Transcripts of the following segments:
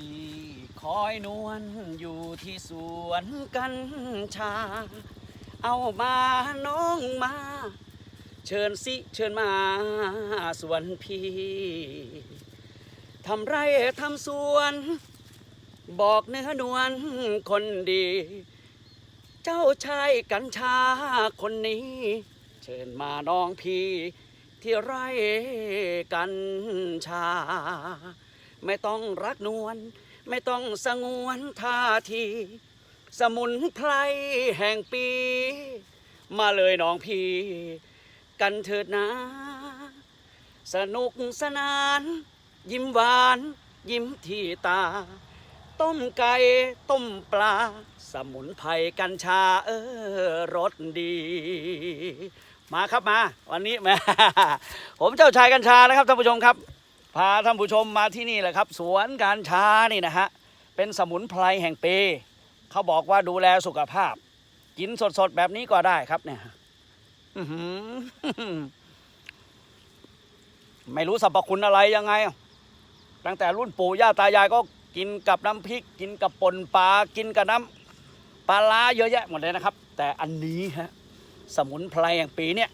พี่คอยนวลอยู่ที่สวนกัญชา เอามาน้องมา เชิญสิเชิญมาสวนพี่ทำไรทำสวน บอกเนื้อนวลคนดี เจ้าชายกัญชาคนนี้ เชิญมาน้องพี่ที่ไร่กัญชา ไม่ต้องรักนวลไม่ต้องสงวนท่าที สมุนไพรแห่งปี มาเลยน้องพี่ กันเถิดนะ สนุกสนาน ยิ้มหวาน ยิ้มที่ตา ต้มไก่ต้มปลา สมุนไพรกัญชาเออรสดี มาครับมา วันนี้แมา ผมเจ้าชายกัญชานะครับท่านผู้ชมครับ พาท่านผู้ชมมาที่นี่แหละครับ สวนกัญชานี่นะฮะ เป็นสมุนไพรแห่งปี เขาบอกว่าดูแลสุขภาพ กินสดๆ แบบนี้ก็ได้ครับเนี่ยไม่รู้สรรพคุณอะไรยังไง ตั้งแต่รุ่นปู่ย่าตายายก็กินกับน้ำพริก กินกับป่นปลากินกับน้ำปลาล้าเยอะแยะหมดเลยนะครับ แต่อันนี้ฮะสมุนไพรแห่งปีเนี่ย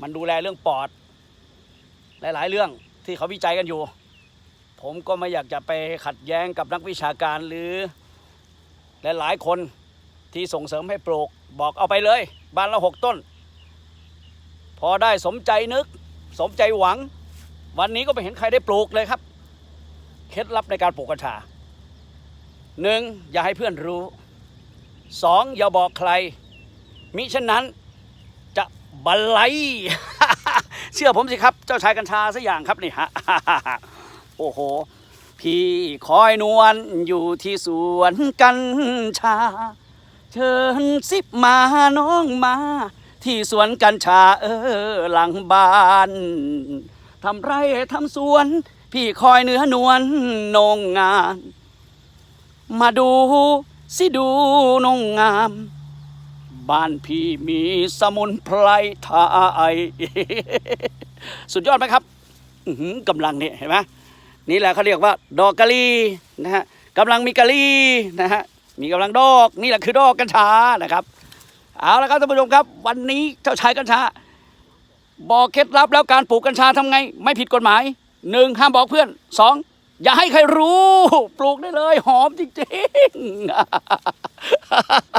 มันดูแลเรื่องปอด หลาย ๆ เรื่อง ที่เขาวิจัยกันอยู่ ผมก็ไม่อยากจะไปขัดแย้งกับนักวิชาการหรือหลายๆคนที่ส่งเสริมให้ปลูกบอกเอาไปเลยบ้านละหกต้น พอได้สมใจนึก สมใจหวัง วันนี้ก็ไม่เห็นใครได้ปลูกเลยครับ เคล็ดลับในการปลูกกัญชาหนึ่งอย่าให้เพื่อนรู้สองอย่าบอกใคร มิฉะนั้นจะบันไล เชื่อผมสิครับ เจ้าชายกัญชาสักอย่างครับนี่ฮะโอ้โห พี่คอยนวลอยู่ที่สวนกัญชา เชิญสิบมาน้องมา ที่สวนกัญชาเออหลังบ้านทำไรทำสวน พี่คอยเนื้อนวลนงงาน มาดูสิดูนงงาม บ้านพี่มีสมุนไพรไทยสุดยอดไหมครับกำลังเนี่ยเห็นไหมนี่แหละเขาเรียกว่า ดอกกะลีนะฮะกำลังมีกะลีนะฮะมีกำลังดอกนี่แหละคือดอกกัญชานะครับ เอาละครับท่านผู้ชมครับ วันนี้เจ้าชายกัญชา บอกเคล็ดลับแล้วการปลูกกัญชาทำไง ไม่ผิดกฎหมายหนึ่งห้ามบอกเพื่อนสองอย่าให้ใครรู้ ปลูกได้เลย หอมจริงๆ